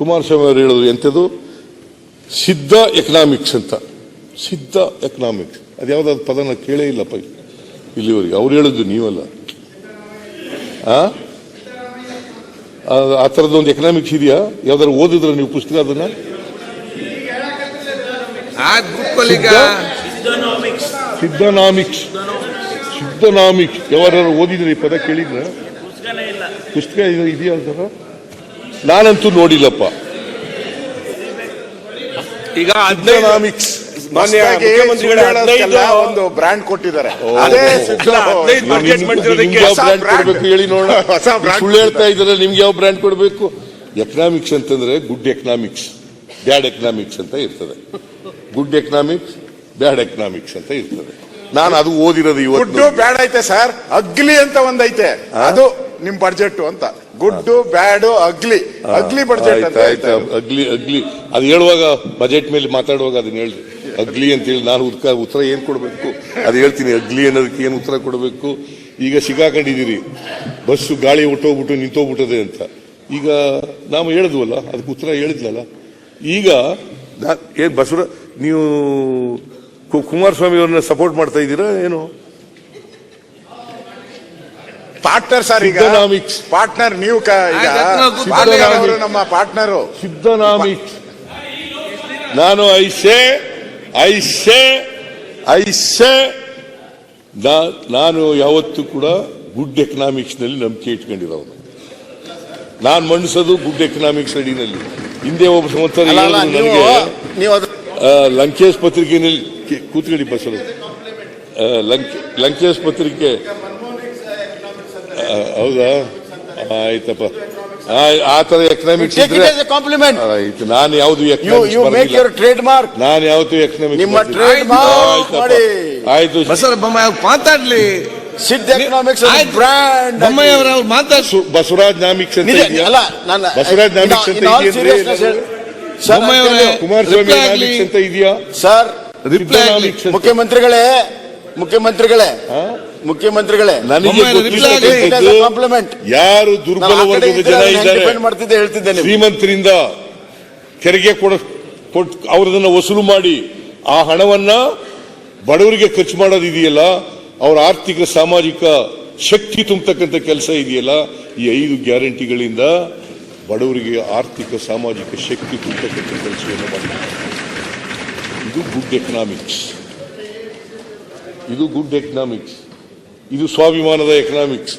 ಕುಮಾರಸ್ವಾಮಿ ಅವರು ಹೇಳೋದು ಎಂಥದ್ದು ಸಿದ್ಧ ಎಕನಾಮಿಕ್ಸ್ ಅಂತ. ಸಿದ್ಧ ಎಕನಾಮಿಕ್ಸ್ ಅದು ಯಾವ್ದಾದ್ರು ಪದನ ಕೇಳೇ ಇಲ್ಲಪ್ಪ ಇಲ್ಲಿವರೆಗೆ. ಅವ್ರು ಹೇಳಿದ್ದು ನೀವಲ್ಲ. ಆ? ಆ- ಆ ಥರದ್ದೊಂದು ಎಕನಾಮಿಕ್ಸ್ ಇದೆಯಾ? ಯಾವ್ದಾದ್ರು ಓದಿದ್ರೆ ನೀವು ಪುಸ್ತಕ ಅದನ್ನ? ಸಿದ್ಧನಾಮಿಕ್ಸ್ ಸಿದ್ಧನಾಮಿಕ್ಸ್ ಯಾರು ಓದಿದ್ರೆ ಈ ಪದ ಕೇಳಿದ್ರೆ? ಪುಸ್ತಕ ಇದು ಇದೆಯಾ ಅಂತಾರ ನಾನಂತೂ ನೋಡಿಲ್ಲಪ್ಪ. ಈಗ ಸಿದ್ಧನಾಮಿಕ್ಸ್ ಮಾನ್ಯ ಒಂದು ಬ್ರ್ಯಾಂಡ್ ಕೊಟ್ಟಿದ್ದಾರೆ. ಹೇಳಿ ನೋಡೋಣ. ಸುಳ್ಳು ಹೇಳ್ತಾ ಇದ್ದಾರೆ ನಿಮ್ಗೆ ಯಾವ ಬ್ರ್ಯಾಂಡ್ ಕೊಡಬೇಕು? ಎಕನಾಮಿಕ್ಸ್ ಅಂತಂದ್ರೆ ಗುಡ್ ಎಕನಾಮಿಕ್ಸ್ ಬ್ಯಾಡ್ ಎಕನಾಮಿಕ್ಸ್ ಅಂತ ಇರ್ತದೆ. ಗುಡ್ ಎಕನಾಮಿಕ್ಸ್ ಬ್ಯಾಡ್ ಎಕನಾಮಿಕ್ಸ್ ಅಂತ ಇರ್ತದೆ. ನಾನು ಅದು ಓದಿರೋದು ಇವತ್ತು. ಬ್ಯಾಡ್ ಐತೆ ಸರ್ ಅಗ್ಲಿ ಅಂತ ಒಂದೈತೆ. ಅದು ನಿಮ್ ಬಡ್ಜೆಟ್ ಅಂತ. Good bad ugly ugly budget ಅಂತ ಆಯ್ತು ಅಗ್ಲಿ ಅಗ್ಲಿ ಅದು ಹೇಳುವಾಗ ಬಜೆಟ್ ಮೇಲೆ ಮಾತಾಡುವಾಗ ಅದನ್ನ ಹೇಳ್ರಿ. ಅಗ್ಲಿ ಅಂತ ಹೇಳಿ ನಾನು ಉತ್ತರ ಉತ್ತರ ಏನ್ ಕೊಡಬೇಕು? ಅದು ಹೇಳ್ತೀನಿ ಅಗ್ಲಿ ಅನ್ನೋದಕ್ಕೆ ಏನು ಉತ್ತರ ಕೊಡಬೇಕು? ಈಗ ಸಿಗಾಕೊಂಡಿದ್ದೀರಿ. ಬಸ್ಸು ಗಾಳಿ ಹೊಟ್ಟೋಗ್ಬಿಟ್ಟು ನಿಂತೋಗ್ಬಿಟ್ಟದೆ ಅಂತ. ಈಗ ನಾವು ಹೇಳಿದ್ವಲ್ಲ ಅದಕ್ಕೆ ಉತ್ತರ ಹೇಳಿದ್ಲಲ್ಲ ಈಗ ಏನ್ ಬಸವರ ನೀವು ಕುಮಾರಸ್ವಾಮಿ ಅವ್ರನ್ನ ಸಪೋರ್ಟ್ ಮಾಡ್ತಾ ಇದ್ದೀರಾ ಏನು? ಪಾರ್ಟ್ನರ್ ಸರ್ ಈಗ. ಪಾರ್ಟ್ನರ್ ನೀವು ಕ- ಈಗ ಪಾಟೀಲ್. ಅವರು ನಮ್ಮ ಪಾರ್ಟ್ನರು. ಸಿದ್ಧನಾಮಿಕ್ಸ್ ನಾನು ಐಸೆ ಐಸೆ ಐಸೆ. ನಾನು ಯಾವತ್ತೂ ಕೂಡ ಗುಡ್ ಎಕನಾಮಿಕ್ಸ್ನಲ್ಲಿ ನಂಬಿಕೆ ಇಟ್ಕೊಂಡಿರೋನು ನಾನು ಮಂಡಿಸೋದು ಗುಡ್ ಎಕನಾಮಿಕ್ಸ್ ಅಡಿನಲ್ಲಿ. ಹಿಂದೆ ಒಬ್ಬ ಸಂವತ್ಸರ ಅಲ್ಲ ಅಲ್ಲ ಹೇಳಿದ್ರು ನೀವು ನನಗೆ ನೀವು ಅದು ಆ, ಲಂಕೇಶ್ ಪತ್ರಿಕೆಯಲ್ಲಿ ಕೂತ್ಕೊಂಡಿ ಕೂತ್ಕೊಳ್ಳಿ ಬಸವ ಲಂಕೆ ಲಂಕೇಶ್ ಪತ್ರಿಕೆ ಹೌದಾ? ಆಯ್ತಪ್ಪ. ಆ, ತರ economics take it as a compliment ಆಯ್ತು. ನಾನು ಯಾವ್ದು economics you make your trademark ನಾನು ಯಾವ್ದು ಎಕನಾಮಿಕ್ಸ್ ನಿಮ್ಮ ಟ್ರೇಡ್ ಮಾರ್ಕ್ ಮಾಡಿ. ಆಯ್ತು. ಬೊಮ್ಮಾಯಿ ಮಾತಾಡ್ಲಿ. ಸಿದ್ಧ ಎಕನಾಮಿಕ್ಸ್. ಬ್ರ್ಯಾಂಡ್ ಬೊಮ್ಮಾಯಿ ಅವ್ರು ಅವ್ರು ಮಾತಾಡ್ ಸು- ಬಸವರಾಜ್ ನಾಮಿಕ್ಸ್ ಅಂತ? ಅಲ್ಲ ಬಸವರಾಜ್ ನಾಮಿಕ್ಸ್ ಅಂತ ಬೊಮ್ಮಾಯಿ ಅವರೇ ಕುಮಾರಸ್ವಾಮಿ ನಾಮಿಕ್ಸ್ ಅಂತ ಇದೆಯಾ? ಸರ್ ರಿಪ್ಲೈ ಮುಖ್ಯಮಂತ್ರಿಗಳೇ ಮುಖ್ಯಮಂತ್ರಿಗಳೇ ಹಾ? ಮುಖ್ಯಮಂತ್ರಿಗಳೇ ಕಾಂಪ್ಲಿಮೆಂಟ್ ಯಾರು ದುರ್ಬಲ ವರ್ಗದ ಜನ ಇದ್ದಾರೆ ಮಾಡ್ತಿದ್ದೆ ಹೇಳ್ತಿದ್ದೆ ನೀವು. ಶ್ರೀಮಂತರಿಂದ ತೆರಿಗೆ ಕೊಡ ಅವ್ರದನ್ನ ವಸೂಲು ಮಾಡಿ ಆ ಹಣವನ್ನ ಬಡವರಿಗೆ ಖರ್ಚು ಮಾಡೋದಿದೆಯಲ್ಲ ಅವರ ಆರ್ಥಿಕ ಸಾಮಾಜಿಕ ಶಕ್ತಿ ತುಂಬತಕ್ಕಂಥ ಕೆಲಸ ಇದೆಯಲ್ಲ? ಈ ಐದು ಗ್ಯಾರಂಟಿಗಳಿಂದ ಬಡವರಿಗೆ ಆರ್ಥಿಕ ಸಾಮಾಜಿಕ ಶಕ್ತಿ ತುಂಬತಕ್ಕಂಥ ಕೆಲಸವನ್ನು ಇದು ಗುಡ್ ಎಕನಾಮಿಕ್ಸ್ ಇದು ಗುಡ್ ಎಕನಾಮಿಕ್ಸ್ ಇದು ಸ್ವಾಭಿಮಾನದ ಎಕನಾಮಿಕ್ಸ್